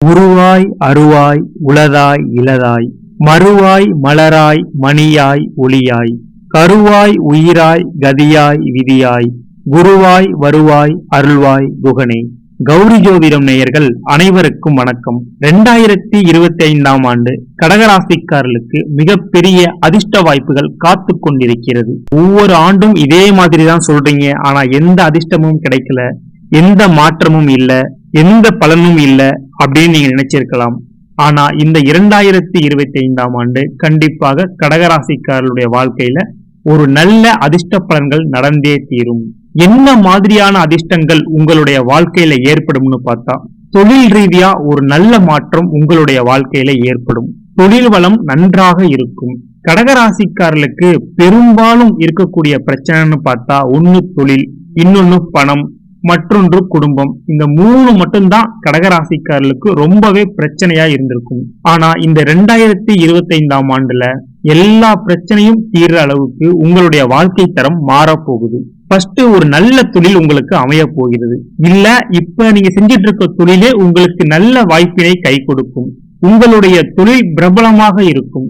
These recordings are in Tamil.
உருவாய் அருவாய் உளதாய் இளதாய் மறுவாய் மலராய் மணியாய் ஒளியாய் கருவாய் உயிராய் கதியாய் விதியாய் குருவாய் வருவாய் அருள்வாய் குகனே. கௌரி ஜோதிடம் நேயர்கள் அனைவருக்கும் வணக்கம். ரெண்டாயிரத்தி இருபத்தி ஐந்தாம் ஆண்டு கடகராசிக்காரர்களுக்கு மிகப்பெரிய அதிர்ஷ்ட வாய்ப்புகள் காத்து கொண்டிருக்கிறது. ஒவ்வொரு ஆண்டும் இதே மாதிரி தான் சொல்றீங்க. ஆனா எந்த அதிர்ஷ்டமும் கிடைக்கல. எந்த மாற்றமும் இல்ல. எந்த பலனும் இல்லை அப்படின்னு நீங்க நினைச்சிருக்கலாம். ஆனா இந்த இரண்டாயிரத்தி இருபத்தி ஐந்தாம் ஆண்டு கண்டிப்பாக கடகராசிக்காரர்களுடைய வாழ்க்கையில ஒரு நல்ல அதிர்ஷ்ட பலன்கள் நடந்தே தீரும். என்ன மாதிரியான அதிர்ஷ்டங்கள் உங்களுடைய வாழ்க்கையில ஏற்படும்னு பார்த்தா தொழில் ரீதியா ஒரு நல்ல மாற்றம் உங்களுடைய வாழ்க்கையில ஏற்படும். தொழில் வளம் நன்றாக இருக்கும். கடகராசிக்காரர்களுக்கு பெரும்பாலும் இருக்கக்கூடிய பிரச்சனைன்னு பார்த்தா ஒன்னு தொழில் இன்னொன்னு பணம். மற்றொன்று குடும்பம். இந்த மூணு மட்டும்தான் கடகராசிக்காரர்களுக்கு ரொம்பவே பிரச்சனையா இருந்திருக்கும். ஆனா இந்த ரெண்டாயிரத்தி இருபத்தி ஐந்தாம் ஆண்டுல எல்லா பிரச்சனையும் தீர்ற அளவுக்கு உங்களுடைய வாழ்க்கை தரம் மாறப்போகுது. ஃபர்ஸ்ட் ஒரு நல்ல தொழில் உங்களுக்கு அமைய போகிறது இல்ல இப்ப நீங்க செஞ்சிட்டு இருக்க தொழிலே உங்களுக்கு நல்ல வாய்ப்பினை கை கொடுக்கும். உங்களுடைய தொழில் பிரபலமாக இருக்கும்.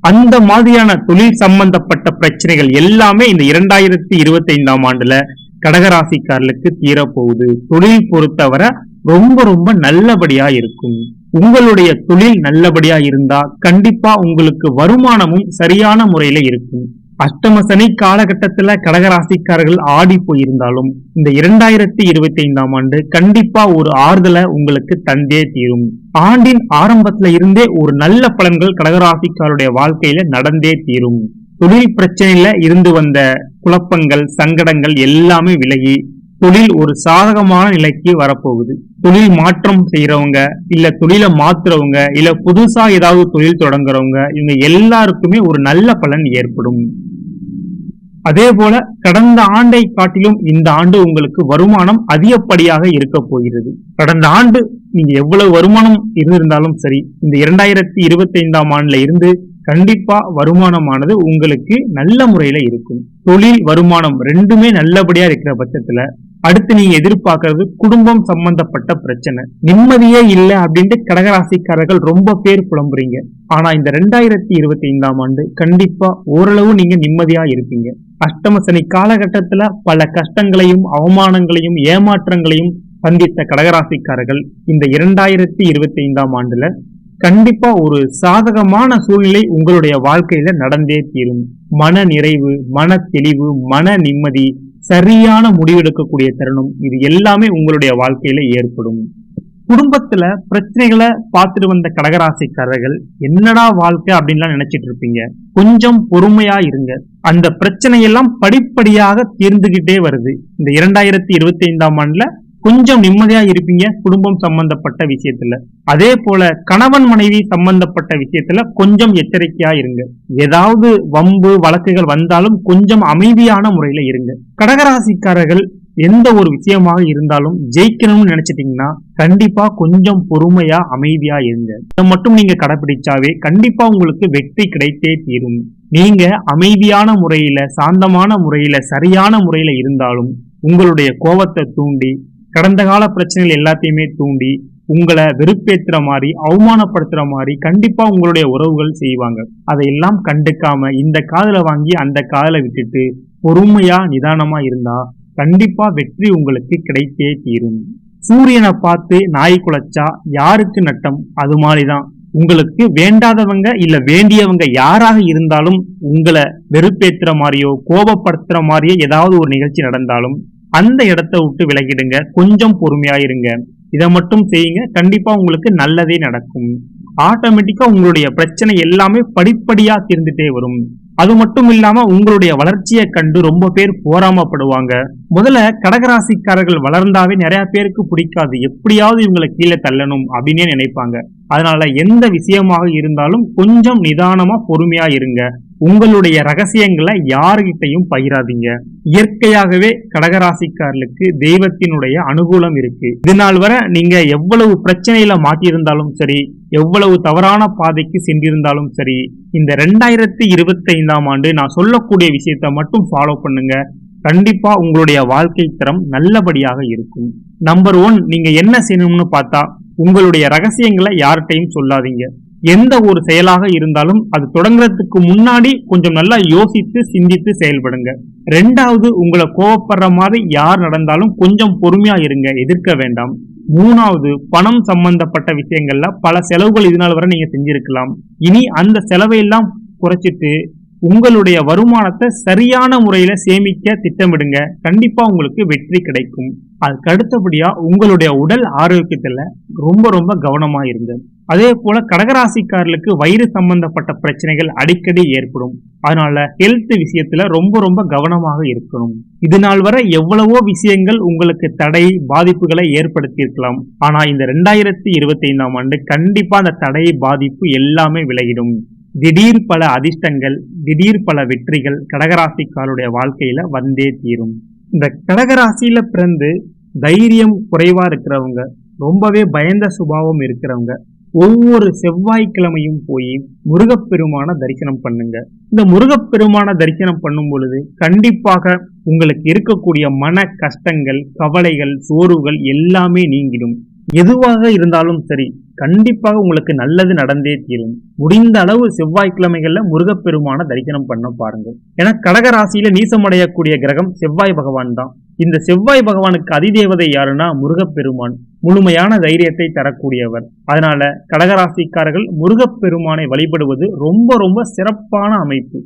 அந்த மாதிரியான தொழில் சம்பந்தப்பட்ட பிரச்சனைகள் எல்லாமே இந்த இரண்டாயிரத்தி இருபத்தி ஐந்தாம் ஆண்டுல கடகராசிக்காரர்களுக்கு தீரப்போகுது. தொழில் பொறுத்தவரை ரொம்ப ரொம்ப நல்லபடியா இருக்கும். உங்களுடைய தொழில் நல்லபடியா இருந்தா கண்டிப்பா உங்களுக்கு வருமானமும் சரியான முறையில இருக்கும். அஷ்டம சனி காலகட்டத்துல கடகராசிக்காரர்கள் ஆடி போயிருந்தாலும் இந்த இரண்டாயிரத்தி இருபத்தி ஐந்தாம் ஆண்டு கண்டிப்பா ஒரு ஆறுதலை உங்களுக்கு தந்தே தீரும். ஆண்டின் ஆரம்பத்துல இருந்தே ஒரு நல்ல பலன்கள் கடகராசிக்காருடைய வாழ்க்கையில நடந்தே தீரும். தொழில் பிரச்சனையில இருந்து வந்த குழப்பங்கள் சங்கடங்கள் எல்லாமே விலகி தொழில் ஒரு சாதகமான நிலைக்கு வரப்போகுது. தொழில் மாற்றம் செய்யறவங்க இல்ல தொழிலை மாத்துறவங்க இல்ல புதுசா ஏதாவது தொழில் தொடங்குறவங்க இவங்க எல்லாருக்குமே ஒரு நல்ல பலன் ஏற்படும். அதே போல கடந்த ஆண்டை காட்டிலும் இந்த ஆண்டு உங்களுக்கு வருமானம் அதிகப்படியாக இருக்க போகிறது. கடந்த ஆண்டு நீங்க எவ்வளவு வருமானம் இருந்திருந்தாலும் சரி இந்த இரண்டாயிரத்தி இருபத்தி ஐந்தாம் ஆண்டுல இருந்து கண்டிப்பா வருமானமானது உங்களுக்கு நல்ல முறையில இருக்கும். தொழில் வருமானம் ரெண்டுமே நல்லபடியா இருக்கிற பட்சத்துல அடுத்து நீங்க எதிர்பார்க்கறது குடும்பம் சம்பந்தப்பட்ட பிரச்சனை. நிம்மதியே இல்லை அப்படின்ட்டு கடகராசிக்காரர்கள் ரொம்ப பேர் புலம்புறீங்க. ஆனா இந்த ரெண்டாயிரத்தி இருபத்தி ஐந்தாம் ஆண்டு கண்டிப்பா ஓரளவு நீங்க நிம்மதியா இருப்பீங்க. அஷ்டம சனி காலகட்டத்துல பல கஷ்டங்களையும் அவமானங்களையும் ஏமாற்றங்களையும் சந்தித்த கடகராசிக்காரர்கள் இந்த இரண்டாயிரத்தி இருபத்தி ஐந்தாம் ஆண்டுல கண்டிப்பா ஒரு சாதகமான சூழ்நிலை உங்களுடைய வாழ்க்கையில நடந்தே தீரும். மன நிறைவு மன தெளிவு மன நிம்மதி சரியான முடிவெடுக்கக்கூடிய தருணம். இது எல்லாமே உங்களுடைய வாழ்க்கையில ஏற்படும். குடும்பத்துல பிரச்சனைகளை பார்த்துட்டு வந்த கடகராசிக்காரர்கள் என்னடா வாழ்க்கை? அப்படின்லாம் நினைச்சிட்டு இருப்பீங்க. கொஞ்சம் பொறுமையா இருங்க. அந்த பிரச்சனையெல்லாம் படிப்படியாக தீர்ந்துகிட்டே வருது. இந்த இரண்டாயிரத்தி இருபத்தி ஐந்தாம் ஆண்டுல கொஞ்சம் நிம்மதியா இருப்பீங்க குடும்பம் சம்பந்தப்பட்ட விஷயத்துல. அதே போல கணவன் மனைவி சம்பந்தப்பட்ட விஷயத்துல கொஞ்சம் எச்சரிக்கையா இருங்க. ஏதாவது வம்பு வழக்குகள் வந்தாலும் கொஞ்சம் அமைதியான முறையில இருங்க. கடகராசிக்காரர்கள் எந்த ஒரு விஷயமாக இருந்தாலும் ஜெயிக்கணும்னு நினைச்சிட்டீங்கன்னா கண்டிப்பா கொஞ்சம் பொறுமையா அமைதியா இருங்க. இதை மட்டும் நீங்க கடைபிடிச்சாவே கண்டிப்பா உங்களுக்கு வெற்றி கிடைத்தே தீரும். நீங்க அமைதியான முறையில சாந்தமான முறையில சரியான முறையில இருந்தாலும் உங்களுடைய கோபத்தை தூண்டி கடந்த கால பிரச்சனைகள் எல்லாத்தையுமே தூண்டி உங்களை வெறுப்பேத்துற மாதிரி அவமானப்படுத்துற மாதிரி கண்டிப்பா உங்களுடைய உறவுகள் செய்வாங்க. அதையெல்லாம் கண்டுக்காம இந்த காதல வாங்கி அந்த காதலை விட்டுட்டு பொறுமையா நிதானமா இருந்தா கண்டிப்பா வெற்றி உங்களுக்கு கிடைத்தே தீரும். சூரியனை பார்த்து நாய் குலைச்சா யாருக்கு நட்டம்? அது மாதிரிதான். உங்களுக்கு வேண்டாதவங்க இல்ல வேண்டியவங்க யாராக இருந்தாலும் உங்களை வெறுப்பேத்துற மாதிரியோ கோபப்படுத்துற மாதிரியோ ஏதாவது ஒரு நிகழ்ச்சி நடந்தாலும் அந்த இடத்த விட்டு விலகிடுங்க. கொஞ்சம் பொறுமையா இருங்க இதை மட்டும் செய்யுங்க. கண்டிப்பா உங்களுக்கு நல்லதே நடக்கும். ஆட்டோமேட்டிக்கா உங்களுடைய பிரச்சனை எல்லாமே படிப்படியா தீர்ந்துட்டே வரும். அது மட்டும் இல்லாம உங்களுடைய வளர்ச்சியை கண்டு ரொம்ப பேர் போராமப்படுவாங்க. முதல்ல கடகராசிக்காரர்கள் வளர்ந்தாவே நிறைய பேருக்கு பிடிக்காது. எப்படியாவது இவங்களை கீழே தள்ளணும் அப்படின்னே நினைப்பாங்க. அதனால எந்த விஷயமாக இருந்தாலும் கொஞ்சம் நிதானமா பொறுமையா இருங்க. உங்களுடைய ரகசியங்களை யாருகிட்டையும் பகிராதீங்க. இயற்கையாகவே கடகராசிக்காரர்களுக்கு தெய்வத்தினுடைய அனுகூலம் இருக்கு. இதனால் வரை நீங்க எவ்வளவு பிரச்சனையில மாட்டியிருந்தாலும் சரி எவ்வளவு தவறான பாதைக்கு சென்றிருந்தாலும் சரி இந்த ரெண்டாயிரத்தி இருபத்தி ஐந்தாம் ஆண்டு நான் சொல்லக்கூடிய விஷயத்த மட்டும் ஃபாலோ பண்ணுங்க. கண்டிப்பா உங்களுடைய வாழ்க்கை தரம் நல்லபடியாக இருக்கும். நம்பர் ஒன் நீங்க என்ன செய்யணும்னு பார்த்தா உங்களுடைய ரகசியங்களை யார்கிட்டையும் சொல்லாதீங்க. எந்த ஒரு செயலாக இருந்தாலும் அது தொடங்குறதுக்கு முன்னாடி கொஞ்சம் நல்லா யோசித்து சிந்தித்து செயல்படுங்க. ரெண்டாவது உங்களை கோவப்படுற மாதிரி யார் நடந்தாலும் கொஞ்சம் பொறுமையா இருங்க எதிர்க்க வேண்டாம். மூணாவது பணம் சம்பந்தப்பட்ட விஷயங்கள்ல பல செலவுகள் இதனால் வரை நீங்க செஞ்சிருக்கலாம். இனி அந்த செலவை எல்லாம் குறைச்சிட்டு உங்களுடைய வருமானத்தை சரியான முறையில சேமிக்க திட்டமிடுங்க. கண்டிப்பா உங்களுக்கு வெற்றி கிடைக்கும். அதுக்கு அடுத்தபடியா உங்களுடைய உடல் ஆரோக்கியத்துல ரொம்ப ரொம்ப கவனமா இருங்க. அதே போல கடகராசிக்காரர்களுக்கு வயிறு சம்பந்தப்பட்ட பிரச்சனைகள் அடிக்கடி ஏற்படும். அதனால ஹெல்த் விஷயத்துல ரொம்ப ரொம்ப கவனமாக இருக்கணும். இது நாள் வரை எவ்வளவோ விஷயங்கள் உங்களுக்கு தடை பாதிப்புகளை ஏற்படுத்தி இருக்கலாம் ஆனா இந்த ரெண்டாயிரத்தி இருபத்தி ஐந்தாம் ஆண்டு கண்டிப்பா அந்த தடை பாதிப்பு எல்லாமே விலகிடும். திடீர் பல அதிர்ஷ்டங்கள் திடீர் பல வெற்றிகள் கடகராசிக்காருடைய வாழ்க்கையில வந்தே தீரும். இந்த கடகராசியில பிறந்து தைரியம் குறைவா இருக்கிறவங்க ரொம்பவே பயந்த சுபாவம் இருக்கிறவங்க ஒவ்வொரு செவ்வாய்க்கிழமையும் போய் முருகப்பெருமான தரிசனம் பண்ணுங்க. இந்த முருகப்பெருமான தரிசனம் பண்ணும் பொழுது கண்டிப்பாக உங்களுக்கு இருக்கக்கூடிய மன கஷ்டங்கள் கவலைகள் சோர்வுகள் எல்லாமே நீங்கிடும். எதுவாக இருந்தாலும் சரி கண்டிப்பாக உங்களுக்கு நல்லது நடந்தே தீரும். முடிந்த அளவு செவ்வாய்க்கிழமைகள்ல முருகப்பெருமான தரிசனம் பண்ண பாருங்க ஏன்னா கடகராசியில நீசமடையக்கூடிய கிரகம் செவ்வாய் பகவான் தான். இந்த செவ்வாய் பகவானுக்கு அதிதேவதை யாருன்னா முருகப்பெருமான். முழுமையான தைரியத்தை தரக்கூடியவர். அதனால கடகராசிக்காரர்கள் முருகப்பெருமானை வழிபடுவது ரொம்ப ரொம்ப சிறப்பான அமைப்பு.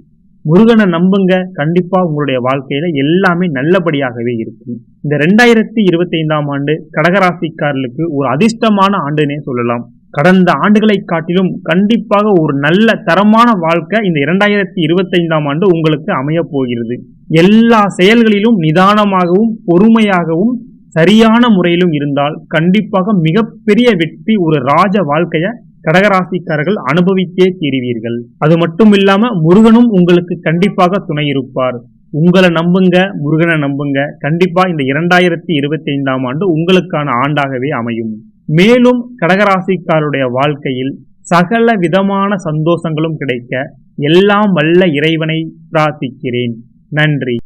முருகனை நம்புங்க. கண்டிப்பா உங்களுடைய வாழ்க்கையில எல்லாமே நல்லபடியாகவே இருக்கும். இந்த ரெண்டாயிரத்தி இருபத்தி ஐந்தாம் ஆண்டு கடகராசிக்காரர்களுக்கு ஒரு அதிர்ஷ்டமான ஆண்டுனே சொல்லலாம். கடந்த ஆண்டுகளை காட்டிலும் கண்டிப்பாக ஒரு நல்ல தரமான வாழ்க்கை இந்த இரண்டாயிரத்தி இருபத்தி ஐந்தாம் ஆண்டு உங்களுக்கு அமைய போகிறது. எல்லா செயல்களிலும் நிதானமாகவும் பொறுமையாகவும் சரியான முறையிலும் இருந்தால் கண்டிப்பாக மிகப்பெரிய வெற்றி ஒரு ராஜ வாழ்க்கையை கடகராசிக்காரர்கள் அனுபவித்தே தீருவீர்கள். அது மட்டும் இல்லாம முருகனும் உங்களுக்கு கண்டிப்பாக துணை இருப்பார். உங்களை நம்புங்க முருகனை நம்புங்க. கண்டிப்பா இந்த இரண்டாயிரத்தி இருபத்தி ஐந்தாம் ஆண்டு உங்களுக்கான ஆண்டாகவே அமையும். மேலும் கடகராசிக்காருடைய வாழ்க்கையில் சகல விதமான சந்தோஷங்களும் கிடைக்க எல்லாம் வல்ல இறைவனை பிரார்த்திக்கிறேன். நன்றி.